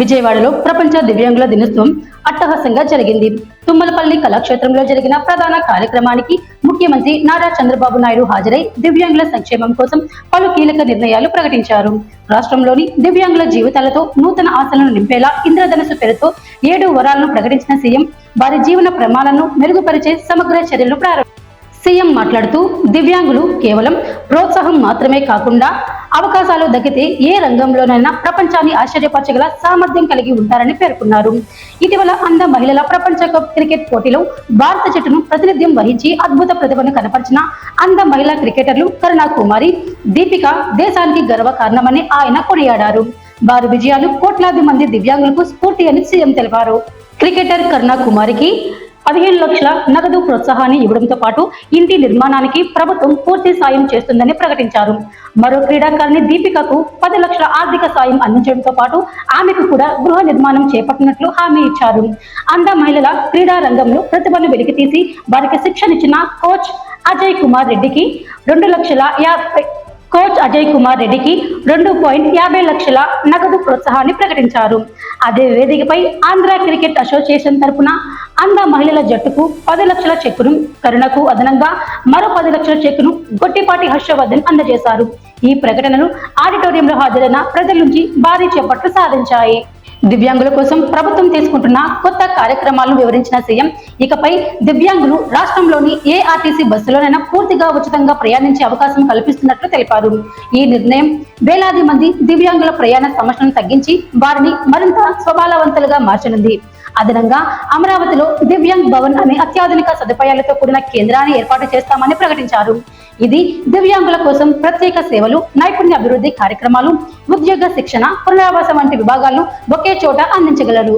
విజయవాడలో ప్రపంచ దివ్యాంగుల దినోత్సవం అట్టహాసంగా జరిగింది. తుమ్మలపల్లి కళాక్షేత్రంలో జరిగిన ప్రధాన కార్యక్రమానికి ముఖ్యమంత్రి నారా చంద్రబాబు నాయుడు హాజరై దివ్యాంగుల సంక్షేమం కోసం పలు కీలక నిర్ణయాలు ప్రకటించారు. రాష్ట్రంలోని దివ్యాంగుల జీవితాలతో నూతన ఆశలను నింపేలా ఇంద్రధనుసు పేరుతో ఏడు వరాలను ప్రకటించిన సీఎం వారి జీవన ప్రమాణాలను మెరుగుపరిచే సమగ్ర చర్యలు ప్రారంభించారు సీఎం మాట్లాడుతూ దివ్యాంగులు కేవలం ప్రోత్సాహం మాత్రమే కాకుండా అవకాశాలు దక్కితే ఏ రంగంలోనైనా ప్రపంచాన్ని ఆశ్చర్యపరచగల సామర్థ్యం కలిగి ఉంటారని పేర్కొన్నారు. ఇటీవల అంద మహిళల ప్రపంచ కప్ క్రికెట్ పోటీలో భారత జట్టును ప్రాతినిధ్యం వహించి అద్భుత ప్రతిభను కనపరిచిన అంద మహిళా క్రికెటర్లు కరుణా కుమారి దీపిక దేశానికి గర్వ కారణమని ఆయన కొనియాడారు. వారి విజయాలు కోట్లాది మంది దివ్యాంగులకు స్ఫూర్తి అని సీఎం తెలిపారు. క్రికెటర్ కరుణా కుమారికి పదిహేను లక్షల నగదు ప్రోత్సాహాన్ని ఇవ్వడంతో పాటు ఇంటి నిర్మాణానికి ప్రభుత్వం పూర్తి సాయం చేస్తుందని ప్రకటించారు. మరో క్రీడాకారిణి దీపికకు పది లక్షల ఆర్థిక సాయం అందించడంతో పాటు ఆమెకు కూడా గృహ నిర్మాణం చేపట్టినట్లు హామీ ఇచ్చారు. అంద మహిళల క్రీడా రంగంలో ప్రతిభను వెలికితీసి వారికి శిక్షణిచ్చిన కోచ్ అజయ్ కుమార్ రెడ్డికి రెండు లక్షల యాభై కోచ్ అజయ్ కుమార్ రెడ్డికి రెండు పాయింట్ యాభై లక్షల నగదు ప్రోత్సాహాన్ని ప్రకటించారు. అదే వేదికపై ఆంధ్ర క్రికెట్ అసోసియేషన్ తరపున అంద మహిళల జట్టుకు పది లక్షల చెక్కును కరుణకు అదనంగా మరో పది లక్షల చెక్కును గొట్టిపాటి హర్షవర్ధన్ అందజేశారు. ఈ ప్రకటనలు ఆడిటోరియంలో హాజరైన ప్రజల నుంచి భారీ చేపట్లు సాధించాయి. దివ్యాంగుల కోసం ప్రభుత్వం తీసుకుంటున్న కొత్త కార్యక్రమాలను వివరించిన సీఎం ఇకపై దివ్యాంగులు రాష్ట్రంలోని ఏ బస్సులోనైనా పూర్తిగా ఉచితంగా ప్రయాణించే అవకాశం కల్పిస్తున్నట్లు తెలిపారు. ఈ నిర్ణయం వేలాది మంది దివ్యాంగుల ప్రయాణ సమస్యలను తగ్గించి వారిని మరింత స్వభావవంతులుగా మార్చనుంది. అదనంగా అమరావతిలో దివ్యాంగ్ భవన్ అనే అత్యాధునిక సదుపాయాలతో కూడిన కేంద్రాన్ని ఏర్పాటు చేస్తామని ప్రకటించారు. ఇది దివ్యాంగుల కోసం ప్రత్యేక సేవలు నైపుణ్య అభివృద్ధి కార్యక్రమాలు ఉద్యోగ శిక్షణ పునరావాసం వంటి విభాగాలను ఒకే చోట అందించగలరు.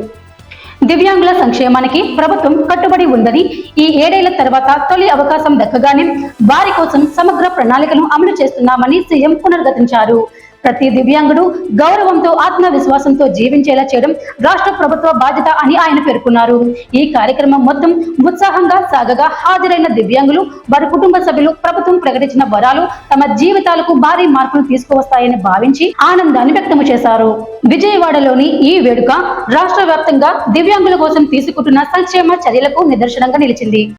దివ్యాంగుల సంక్షేమానికి ప్రభుత్వం కట్టుబడి ఉందని ఈ ఏడేళ్ళ తర్వాత తొలి అవకాశం దక్కగానే వారి కోసం సమగ్ర ప్రణాళికను అమలు చేస్తున్నామని సీఎం పునర్గతించారు ప్రతి దివ్యాంగుడు గౌరవంతో ఆత్మవిశ్వాసంతో జీవించేలా చేయడం రాష్ట్ర ప్రభుత్వ బాధ్యత అని ఆయన పేర్కొన్నారు. ఈ కార్యక్రమం మొత్తం ఉత్సాహంగా సాగగా హాజరైన దివ్యాంగులు వారి కుటుంబ సభ్యులు ప్రభుత్వం ప్రకటించిన వరాలు తమ జీవితాలకు భారీ మార్పులు తీసుకువస్తాయని భావించి ఆనందాన్ని వ్యక్తం చేశారు. విజయవాడలోని ఈ వేడుక రాష్ట్ర వ్యాప్తంగా దివ్యాంగుల కోసం తీసుకుంటున్న సంక్షేమ చర్యలకు నిదర్శనంగా నిలిచింది.